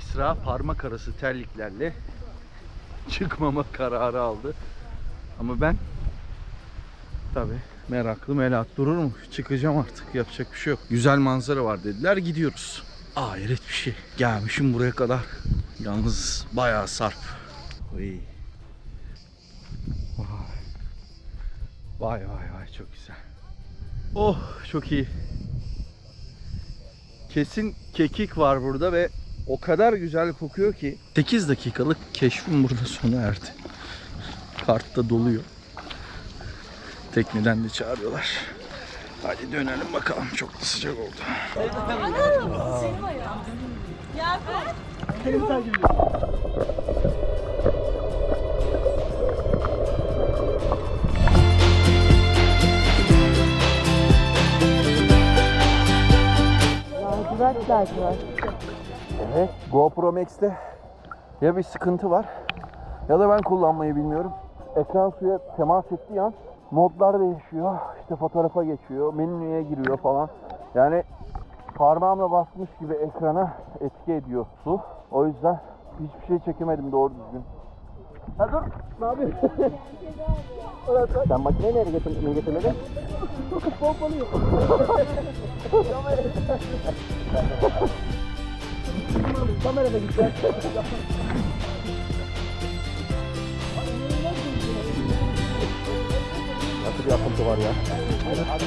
Esra parmak arası terliklerle çıkmama kararı aldı. Ama ben tabi meraklı melat durur mu? Çıkacağım artık yapacak bir şey yok. Güzel manzara var dediler gidiyoruz. Hayret bir şey. Gelmişim buraya kadar. Yalnız bayağı sarp. Oy. Vay vay vay çok güzel. Oh çok iyi. Kesin kekik var burada ve o kadar güzel kokuyor ki 8 dakikalık keşfim burada sona erdi. Kartta doluyor. Tekneden de çağırıyorlar. Hadi dönelim bakalım. Çok da sıcak oldu. Lacivert lacivert. GoPro Max'te ya bir sıkıntı var ya da ben kullanmayı bilmiyorum. Ekran suya temas ettiği an modlar değişiyor. İşte fotoğrafa geçiyor, menüye giriyor falan. Yani parmağımla basmış gibi ekrana etki ediyor su. O yüzden hiçbir şey çekemedim doğru düzgün. Ha dur, ne yapıyorsun? Sen makineyi nereye getirdin? getirmedin? Pompalıyor. Kamerada gideceğiz. Nasıl bir akıntı var ya? Hadi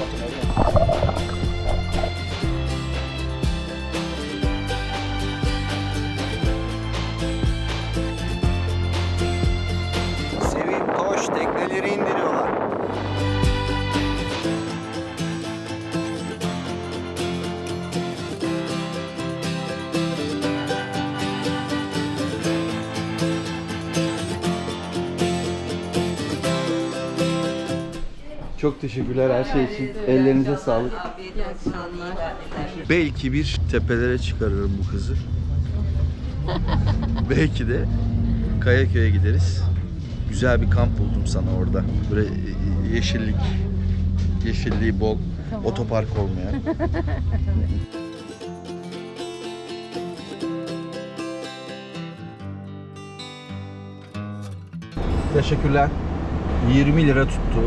koş tekneleri indiriyorlar. Çok teşekkürler her şey için. Ellerinize sağlık. Belki bir tepelere çıkarırım bu kızı. Belki de Kayaköy'e gideriz. Güzel bir kamp buldum sana orada. Böyle yeşillik, yeşilliği bol, otopark olmayan. Teşekkürler. 20 lira tuttu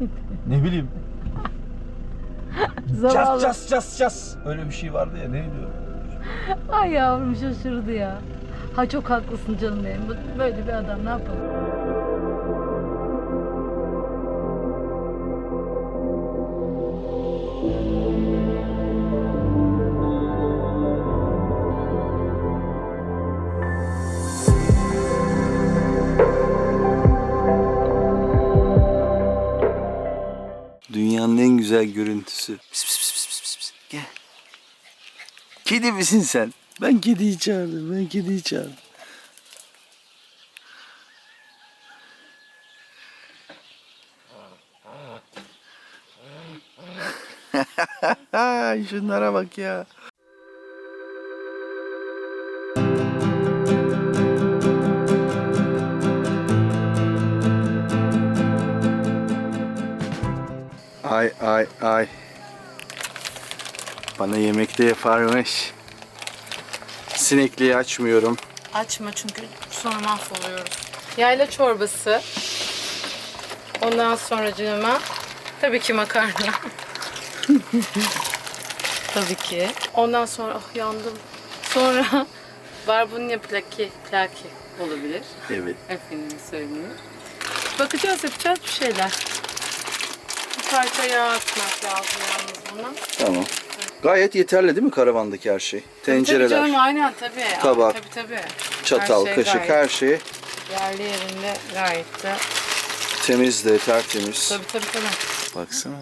ne bileyim. Cas Zavallı. cas cas cas. Öyle bir şey vardı ya neydi o? Ay yavrum şaşırdı ya. Ha çok haklısın canım benim. Böyle bir adam ne yapalım? Güzel görüntüsü. Pis pis pis pis pis pis. Gel. Kedi misin sen? Ben kediyi çağırdım. Ben kediyi çağırdım. Şunlara bak ya. Ay ay ay. Bana yemek de yaparmış. Sinekliği açmıyorum. Açma çünkü sonra mahvoluyoruz. Yayla çorbası. Ondan sonra canıma tabii ki makarna. tabii ki. Ondan sonra oh yandım. Sonra barbunya plaki, plaki olabilir. Evet. Efendim söyleyeyim. Bakacağız yapacağız bir şeyler. Parça yağ atmak lazım yalnız buna. Tamam. Gayet yeterli değil mi karavandaki her şey? Tencereler, Tabii canım aynen tabii. Tabak, Tabii tabii. çatal, şey kaşık gayet- her şey Yerli yerinde gayet de. temiz de tertemiz. Tabii tabii tabii. Baksana.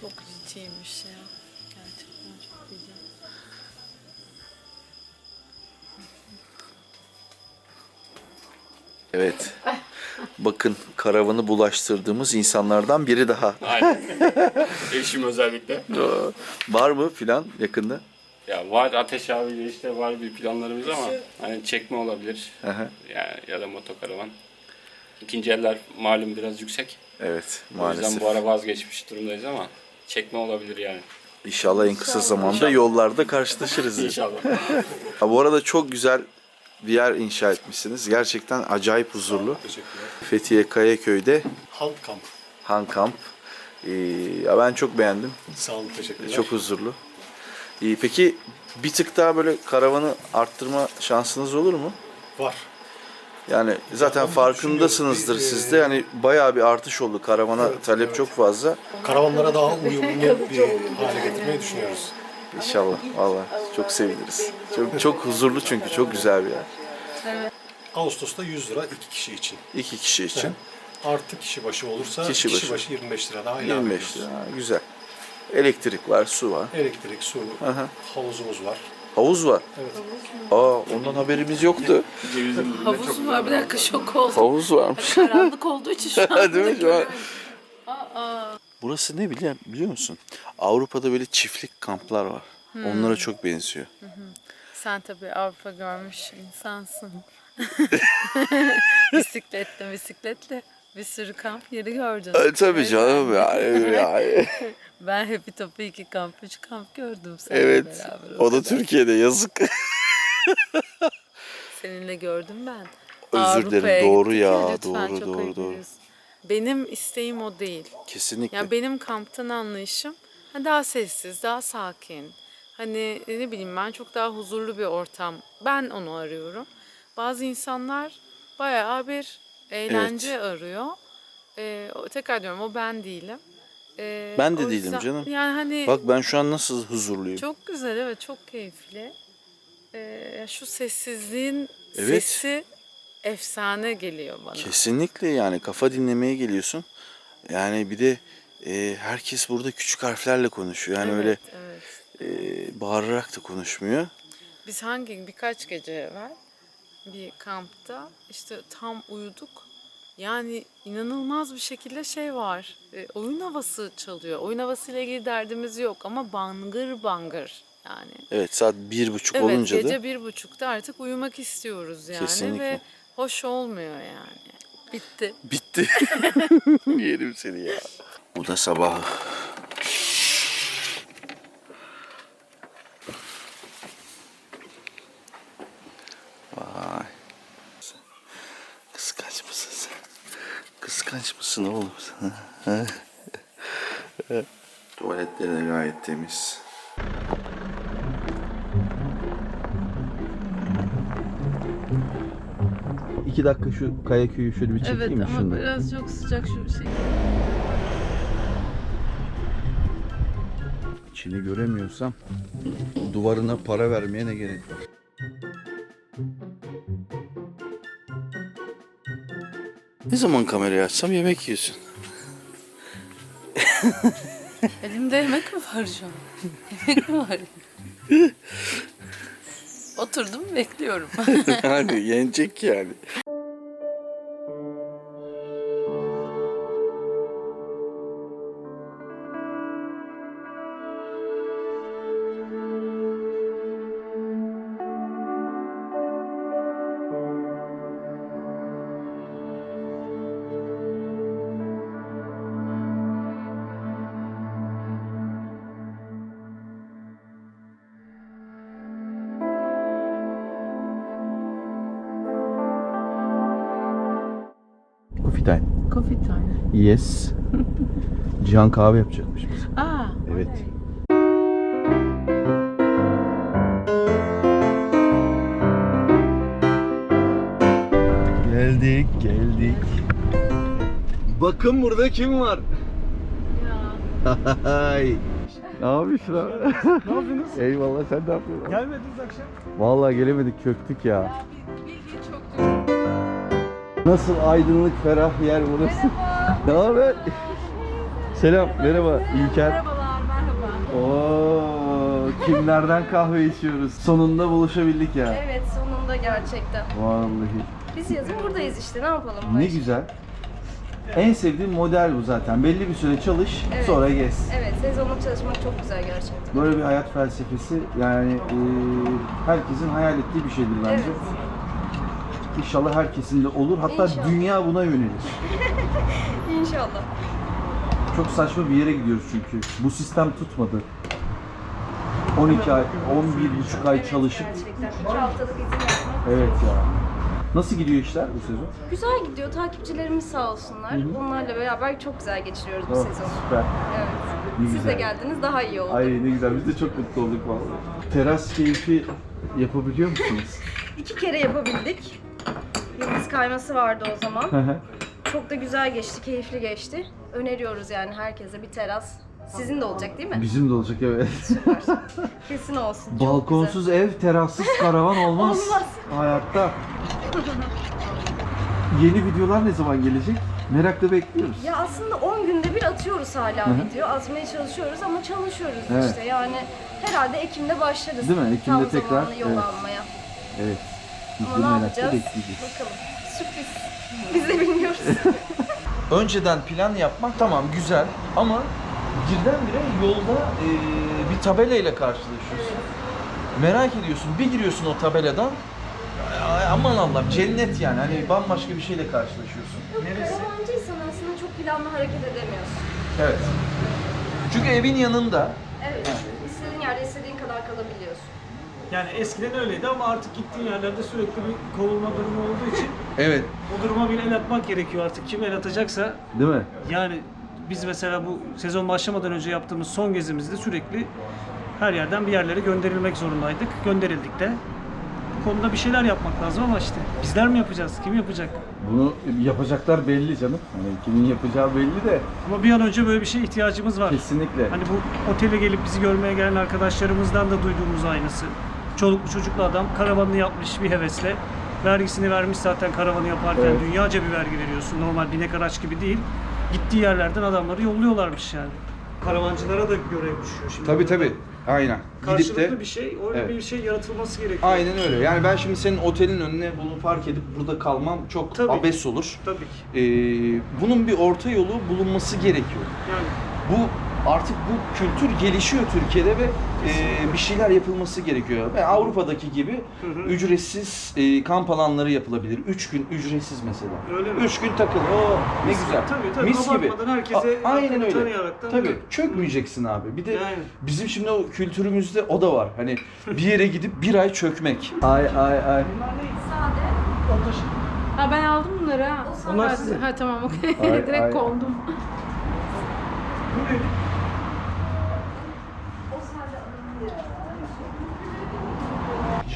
Çok ciddiymiş ya. Gerçekten çok ciddi. Evet. Bakın karavanı bulaştırdığımız insanlardan biri daha. Aynen. Eşim özellikle. Var mı filan yakında? Ya var Ateş abiyle işte var bir planlarımız ama hani çekme olabilir. Aha. Yani ya da motokaravan. İkinci eller malum biraz yüksek. Evet O yüzden maalesef. bu ara vazgeçmiş durumdayız ama çekme olabilir yani. İnşallah en kısa zamanda yollarda karşılaşırız. İnşallah. Ha, bu arada çok güzel bir yer inşa etmişsiniz. Gerçekten acayip huzurlu. Teşekkürler. Fethiye Kayaköy'de Halk kamp. Han Kamp. Ee, ya ben çok beğendim. Sağ olun, teşekkürler. Çok huzurlu. Ee, peki bir tık daha böyle karavanı arttırma şansınız olur mu? var. Yani zaten onu farkındasınızdır düşünüyoruz. siz de. Yani bayağı bir artış oldu. Karavana talep çok fazla. Karavanlara daha uyumlu bir hale getirmeyi düşünüyoruz. İnşallah. Vallahi çok seviniriz. Çok çok huzurlu çünkü çok güzel bir yer. Ağustos'ta 100 lira iki kişi için. İki kişi için Artı kişi başı olursa Kişi kişi, başı. başı. 25 lira daha ilave 25 ediyoruz. lira. Ha, Güzel. Elektrik var, su var. Elektrik, su, Aha. havuzumuz var. Havuz var. Evet. Aa ondan haberimiz yoktu. Havuz var bir dakika şok oldum. Havuz varmış. Karanlık olduğu için şu an. Değil mi? Şu an- Burası ne biliyor, biliyor musun? Avrupa'da böyle çiftlik kamplar var. Onlara çok benziyor. Sen tabii Avrupa görmüş insansın. bisikletle bisikletle bir sürü kamp yeri gördün. E, tabii canım ya. ya. Ben Happy Top'u iki kamp, üç kamp gördüm seninle evet. beraber. O da kadar. Türkiye'de yazık. Seninle gördüm ben. Özür dilerim, doğru ya, lütfen, doğru, doğru, doğru. Benim isteğim o değil. Kesinlikle. Yani benim kamptan anlayışım ha, daha sessiz, daha sakin. Hani ne bileyim ben çok daha huzurlu bir ortam. Ben onu arıyorum. Bazı insanlar bayağı bir eğlence arıyor. Ee, tekrar diyorum o ben değilim. Ee, Ben de değilim yüzden- canım. Yani hani Bak ben şu an nasıl huzurluyum. çok güzel evet çok keyifli. Ee, şu sessizliğin Evet. sesi efsane geliyor bana. Kesinlikle yani kafa dinlemeye geliyorsun. Yani bir de e, herkes burada küçük harflerle konuşuyor. Yani öyle Evet, evet. e, bağırarak da konuşmuyor. Biz hangi birkaç gece evvel bir kampta işte tam uyuduk. Yani inanılmaz bir şekilde şey var. e, oyun havası çalıyor. Oyun havasıyla ilgili derdimiz yok ama bangır bangır yani. Evet saat bir buçuk Evet olunca gece da bir buçukta artık uyumak istiyoruz yani Kesinlikle. ve hoş olmuyor yani. Bitti. bitti. Yerim seni ya. Bu da sabah. Vay. Kıskanç mısın sen? Kıskanç mısın oğlum sen? Tuvaletleri de gayet temiz. İki dakika şu kaya köyü şöyle bir çekeyim Evet mi ama şunu? biraz çok sıcak şu şey. İçini göremiyorsam duvarına para vermeye ne gerek var? Ne zaman kamerayı açsam yemek yiyorsun. Elimde yemek mi var şu an? Yemek mi var? Oturdum bekliyorum. yani yenecek yani. Coffee time. Coffee time. Yes. Cihan kahve yapacakmış bize. Aa, Evet. Geldik, geldik. Bakın burada kim var? Hay. Ne yapıyorsun abi? Ne yapıyorsunuz? Eyvallah sen ne yapıyorsun? Gelmediniz akşam. Vallahi gelemedik köktük ya. Nasıl aydınlık ferah yer burası? ne haber? Selam, merhaba İlker. Merhabalar, merhaba. Oo, kimlerden kahve içiyoruz? Sonunda buluşabildik ya. Evet sonunda gerçekten. Vallahi. Biz yazın buradayız işte ne yapalım? Ne başka? güzel. En sevdiğim model bu zaten. Belli bir süre çalış, Evet. sonra gez. Evet, sezonluk çalışmak çok güzel gerçekten. Böyle bir hayat felsefesi yani e, herkesin hayal ettiği bir şeydir bence. Evet. İnşallah herkesin de olur. Hatta İnşallah. dünya buna yönelir. İnşallah. Çok saçma bir yere gidiyoruz çünkü. Bu sistem tutmadı. 12 ay, 11 buçuk ay çalışıp Gerçekten. 2 haftalık izin yapmak. evet ya. Nasıl gidiyor işler bu sezon? Güzel gidiyor. Takipçilerimiz sağ olsunlar. Onlarla beraber çok güzel geçiriyoruz bu Oh, sezonu. süper. Evet. Ne Siz de güzel. geldiniz daha iyi oldu. Ay ne güzel. Biz de çok mutlu olduk vallahi. Teras keyfi yapabiliyor musunuz? İki kere yapabildik. Yıldız kayması vardı o zaman. Çok da güzel geçti, keyifli geçti. Öneriyoruz yani herkese bir teras. Sizin de olacak değil mi? Bizim de olacak evet. Süper. Kesin olsun. Çok Balkonsuz ev, terassız karavan olmaz. Olmaz. Hayatta. Yeni videolar ne zaman gelecek? Merakla bekliyoruz. Ya aslında 10 günde bir atıyoruz hala Hı hı. video. Atmaya çalışıyoruz ama çalışıyoruz Evet. işte. Yani herhalde Ekim'de başlarız. Değil mi? Ekim'de Tam tekrar, zamanlı yol evet. almaya. Evet. Ama ne yapacağız? Bakalım. Sürpriz. Biz de bilmiyoruz. Önceden plan yapmak tamam güzel ama birdenbire yolda e, bir tabelayla karşılaşıyorsun. Merak ediyorsun. Bir giriyorsun o tabeladan ay, aman Allah'ım cennet yani. Hani bambaşka bir şeyle karşılaşıyorsun. Karavancıysan aslında çok planlı hareket edemiyorsun. Evet. Çünkü evin yanında Evet. İstediğin yerde istediğin kadar kalabiliyorsun. Yani eskiden öyleydi ama artık gittiğin yerlerde sürekli bir kovulma durumu olduğu için Evet. o duruma bir el atmak gerekiyor artık. Kim el atacaksa Değil mi? yani biz mesela bu sezon başlamadan önce yaptığımız son gezimizde sürekli her yerden bir yerlere gönderilmek zorundaydık. Gönderildik de. Bu konuda bir şeyler yapmak lazım ama işte bizler mi yapacağız? Kim yapacak? Bunu yapacaklar belli canım. Hani kimin yapacağı belli de Ama bir an önce böyle bir şeye ihtiyacımız var. kesinlikle. Hani bu otele gelip bizi görmeye gelen arkadaşlarımızdan da duyduğumuz aynısı. Çoluklu çocuklu adam karavanını yapmış bir hevesle. Vergisini vermiş zaten karavanı yaparken Evet. dünyaca bir vergi veriyorsun. Normal binek araç gibi değil. Gittiği yerlerden adamları yolluyorlarmış yani. Karavancılara da görev düşüyor şimdi. Tabii tabii. Aynen. Karşılıklı bir şey, öyle Evet. bir şey yaratılması gerekiyor. Aynen öyle. Yani ben şimdi senin otelin önüne bunu fark edip burada kalmam çok Tabii. abes olur. Tabii ki. Ee, bunun bir orta yolu bulunması gerekiyor. Yani Bu artık bu kültür gelişiyor Türkiye'de ve e, bir şeyler yapılması gerekiyor. Ve Avrupa'daki gibi Hı hı. ücretsiz e, kamp alanları yapılabilir. Üç gün ücretsiz mesela. Öyle mi? Üç gün takıl. Oo, ne Mis- güzel. tabii, tabii. Mis gibi. Herkese A- aynen öyle. Tabii. mi? Çökmeyeceksin abi. Bir de Yani. bizim şimdi o kültürümüzde o da var. Hani bir yere gidip bir ay çökmek. Ay ay ay. Ha ben aldım bunları ha. Onlar ha, sizin. Ha tamam okey. Ay, Direkt ay. kondum.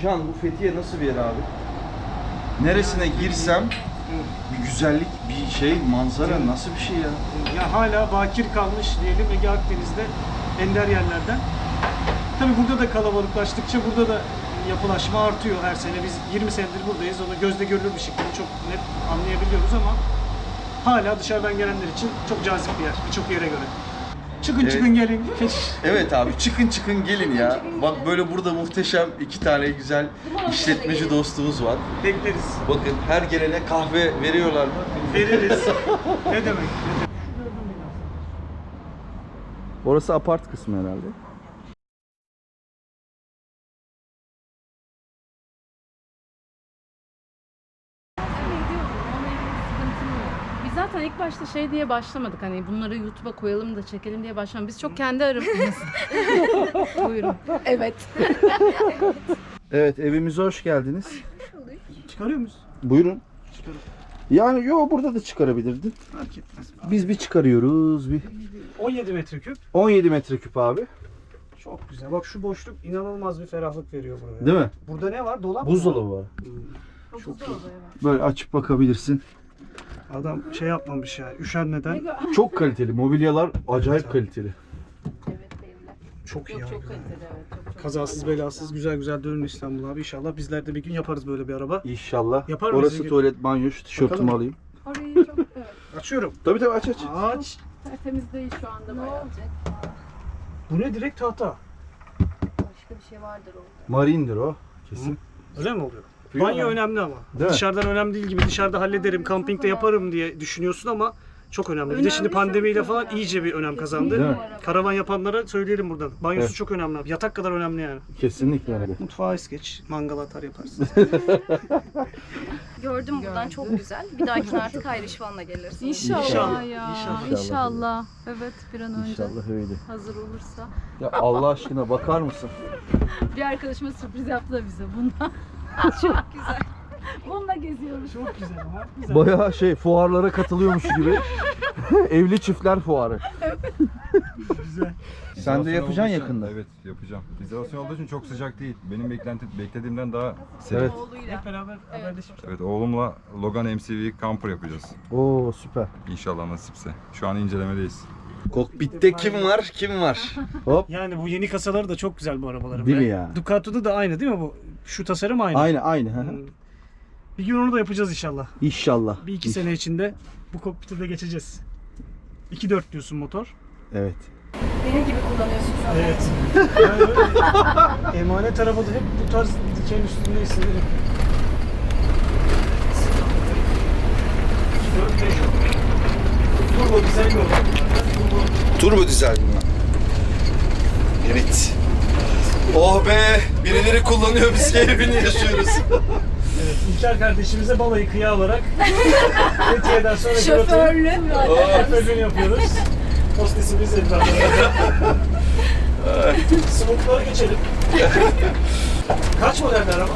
Can bu Fethiye nasıl bir yer abi? Neresine girsem bir güzellik, bir şey, manzara nasıl bir şey ya? Ya hala bakir kalmış diyelim Ege Akdeniz'de ender yerlerden. Tabi burada da kalabalıklaştıkça burada da yapılaşma artıyor her sene. Biz 20 senedir buradayız. Onu gözle görülür bir şekilde çok net anlayabiliyoruz ama hala dışarıdan gelenler için çok cazip bir yer birçok yere göre. Çıkın Evet. çıkın gelin. Evet abi çıkın çıkın gelin ya. Bak böyle burada muhteşem iki tane güzel işletmeci dostumuz var. Bekleriz. Bakın her gelene kahve veriyorlar mı? Veririz. ne demek? Orası apart kısmı herhalde. İlk başta şey diye başlamadık hani bunları YouTube'a koyalım da çekelim diye başlamadık. Biz çok kendi aramızda. Buyurun. Evet. Evet evimize hoş geldiniz. Çıkarıyor muyuz? Buyurun. Yani yo burada da çıkarabilirdin. Fark etmez. Biz bir çıkarıyoruz bir. 17 metreküp. 17 metreküp abi. Çok güzel. Bak şu boşluk inanılmaz bir ferahlık veriyor buraya. Değil mi? Burada ne var? Dolap mı? Buzdolabı var. Çok iyi. Böyle açıp bakabilirsin. Adam şey yapmamış yani üşenmeden. Çok kaliteli. Mobilyalar acayip kaliteli. Çok iyi. Çok abi. çok kaliteli evet. Çok, çok Kazasız belasız güzel güzel dönün İstanbul abi. İnşallah bizler de bir gün yaparız böyle bir araba. İnşallah. Yapar mıyız Orası Ege? tuvalet, banyo. Şu tişörtümü Bakalım. alayım. Orayı çok evet, Açıyorum. Tabii tabii aç aç. Aç. tertemiz değil şu anda bayağı. Bu ne direkt tahta? Başka bir şey vardır orada. Marindir o. Kesin. Öyle mi oluyor? Banyo önemli ama. Değil mi? Dışarıdan önemli değil gibi dışarıda hallederim, kampingde yaparım diye düşünüyorsun ama Çok önemli. Bir de şimdi pandemiyle falan iyice bir önem kazandı. Mi? Karavan yapanlara söyleyelim buradan. Banyosu Evet. çok önemli. Yatak kadar önemli yani. Kesinlikle öyle. Mutfağa es geç. Mangal atar yaparsın. Gördüm buradan çok güzel. Bir dahakine artık Hayri Şivan'la gelirsiniz. İnşallah, İnşallah, ya. inşallah. İnşallah. Evet bir an önce İnşallah öyle. hazır olursa. Ya Allah aşkına bakar mısın? Bir arkadaşıma sürpriz yaptı da bize bundan. Çok güzel. Bununla geziyoruz. çok güzel ama. Güzel. Bayağı şey fuarlara katılıyormuş gibi. Evli çiftler fuarı. güzel. Sen de yapacaksın için- yakında. Evet yapacağım. İzolasyon olduğu için çok sıcak değil. Benim beklenti beklediğimden daha serin. Evet. Hep beraber haberleşip. Evet oğlumla Logan MCV camper yapacağız. Oo süper. İnşallah nasipse. Şu an incelemedeyiz. Kokpitte kim var? Kim var? Hop. Yani bu yeni kasaları da çok güzel bu arabaların. Değil mi ya? Ducato'da da aynı değil mi bu? Şu tasarım aynı. Aynı aynı. hı hı. Hmm. Bir gün onu da yapacağız inşallah. İnşallah. Bir iki İnş- sene içinde bu kokpite de geçeceğiz. 2.4 diyorsun motor. Evet. Benim gibi kullanıyorsun şu an. Evet. Emanet arabada hep bu tarz diken üstünde hissederim. 2.4 Peugeot. Turbo dizel yol. Turbo. Turbo dizel bunlar. Evet. Oh be! Birileri kullanıyor biz keyfini yaşıyoruz. Evet, İlker kardeşimize balayı kıya alarak Fethiye'den sonra Şoförlü. Şoförlüğünü yapıyoruz. Hostesimiz etrafında. Smooth'lara geçelim. Kaç model araba?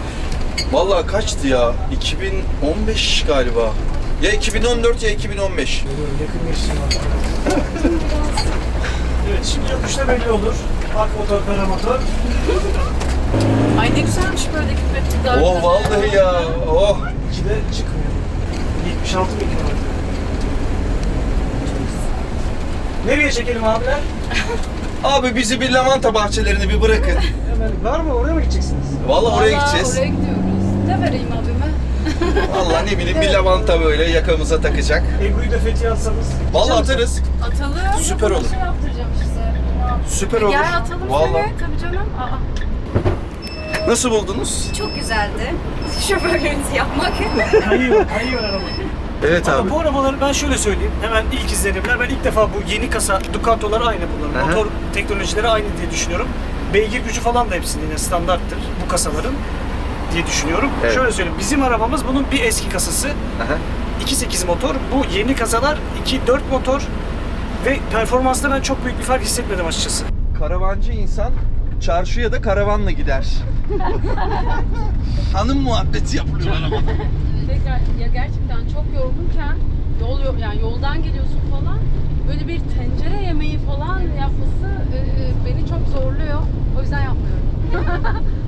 Vallahi kaçtı ya? 2015 galiba. Ya 2014 ya 2015. Görüyorum yakın geçişim var. evet şimdi yokuşta belli olur. Ak motor, kara motor. Ay ne güzelmiş böyle gitmek. Oh vallahi ya. Oh. İkide çıkmıyor. 76 bin kilometre. Nereye çekelim abiler? Abi bizi bir lavanta bahçelerini bir bırakın. Hemen var mı? Oraya mı gideceksiniz? Vallahi oraya gideceğiz. Oraya gidiyoruz. Ne vereyim abime? Vallahi ne bileyim bir lavanta böyle yakamıza takacak. Ebru'yu da Fethiye atsanız. Vallahi atarız. Atalım. Süper olur. Şey yaptıracağım işte. Süper olur. Gel atalım Vallahi. seni. Tabii canım. Aa. Nasıl buldunuz? Çok güzeldi. Şoförlüğünüzü yapmak. Kayıyor, kayıyor araba. Evet Ama abi. bu arabaları ben şöyle söyleyeyim. Hemen ilk izlenimler. Ben ilk defa bu yeni kasa Ducato'lar aynı bunların. Aha. Motor teknolojileri aynı diye düşünüyorum. Beygir gücü falan da hepsinin yine standarttır bu kasaların diye düşünüyorum. Evet. Şöyle söyleyeyim. Bizim arabamız bunun bir eski kasası. Aha. 2.8 motor. Bu yeni kasalar 2.4 motor. Ve performansta ben çok büyük bir fark hissetmedim açıkçası. Karavancı insan çarşıya da karavanla gider. Hanım muhabbeti yapılıyor arabada. Tekrar ya gerçekten çok yorgunken yol yo- yani yoldan geliyorsun falan böyle bir tencere yemeği falan yapması e, beni çok zorluyor. O yüzden yapmıyorum.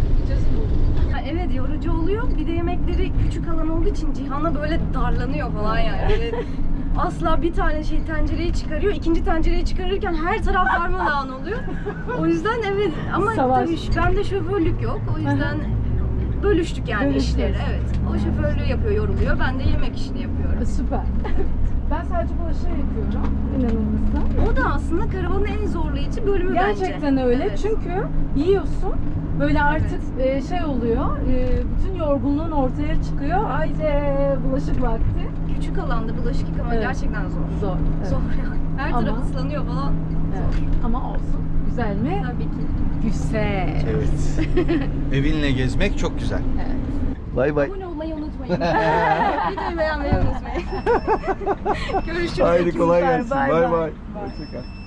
Evet yorucu oluyor. Bir de yemekleri küçük alan olduğu için Cihan'a böyle darlanıyor falan yani. Böyle asla bir tane şey tencereyi çıkarıyor. ikinci tencereyi çıkarırken her taraf darmadağın oluyor. O yüzden evet ama Savaş. tabii şu- bende şoförlük yok. O yüzden bölüştük yani Bölüştünüz. işleri. Evet. O şoförlüğü yapıyor, yoruluyor. Ben de yemek işini yapıyorum. Süper. ben sadece bulaşığı yapıyorum inanılmazsa. O da aslında karavanın en zorlayıcı bölümü bence. Gerçekten öyle Evet. çünkü yiyorsun böyle artık e, şey oluyor e, bütün yorgunluğun ortaya çıkıyor. Haydi bulaşık vakti. Küçük alanda bulaşık yıkama Evet. gerçekten zor. Zor. evet. Zor yani. Her Ama- taraf ıslanıyor falan. Evet. Ama olsun. Güzel mi? Tabii ki. Güzel. Evet. Evinle gezmek çok güzel. Evet. Bay bay. Abone olmayı unutmayın. Videoyu beğenmeyi unutmayın. Görüşürüz. Haydi kolay gelsin. Bay Bay bay. bay. Hoşçakal.